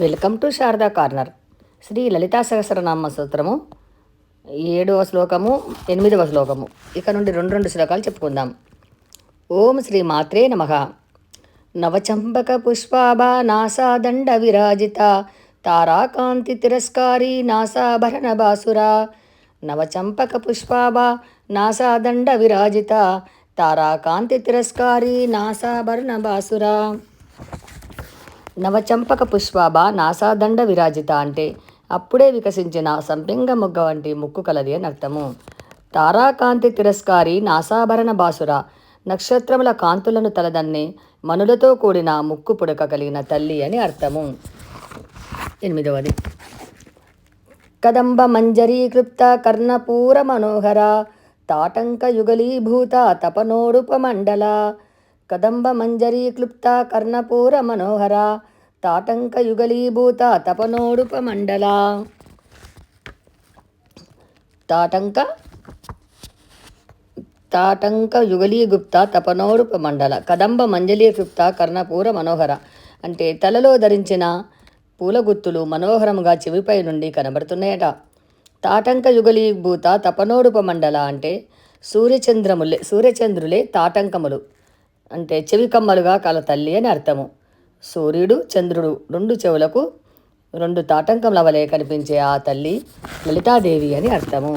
Welcome to Sharada corner. Shri Lalita Sahasranama సూత్రము ఏడవ శ్లోకము ఎనిమిదవ శ్లోకము. ఇక నుండి రెండు రెండు శ్లోకాలు చెప్పుకుందాం. ఓం శ్రీ మాత్రే నమ. నవచంపక పుష్పాభా నాసాదండ విరాజిత తారాకాంతి తిరస్కారి నాసాభరణ బాసురా. నవచంపక పుష్పాభా నాసాదండ విరాజిత తారాకాంతి తిరస్కారి నాసాభరణ బాసురా. నవచంపక పుష్పాభ నాసాదండ విరాజిత అంటే అప్పుడే వికసించిన సంపింగ మొగ్గ వంటి ముక్కు కలది అని అర్థము. తారాకాంతి తిరస్కారి నాసాభరణ బాసుర నక్షత్రముల కాంతులను తలదన్నే మనులతో కూడిన ముక్కు పుడక కలిగిన తల్లి అని అర్థము. ఎనిమిదవది. కదంబ మంజరీకృప్త కర్ణపూర మనోహర తాటంక యుగలీభూత తపనోడుపమండల కదంబ మంజరీక్లుప్త కర్ణపూర మనోహర తాటంక యుగలీభూత తపనోడుపమండల తాటంక? తాటంక యుగలీగుప్త తపనోడుప మండల. కదంబ మంజలి క్లుప్త కర్ణపూర మనోహర అంటే తలలో ధరించిన పూలగుత్తులు మనోహరంగా మనోహరముగా చెవిపై నుండి కనబడుతున్నాయట. తాటంక యుగలీభూత తపనోడుప మండల అంటే సూర్యచంద్రములే సూర్యచంద్రులే తాటంకములు. అంటే చెవి కమ్మలుగా కల తల్లి అని అర్థము. సూర్యుడు చంద్రుడు రెండు చెవులకు రెండు తాటంకముల వలె కనిపించే ఆ తల్లి లలితాదేవి అని అర్థము.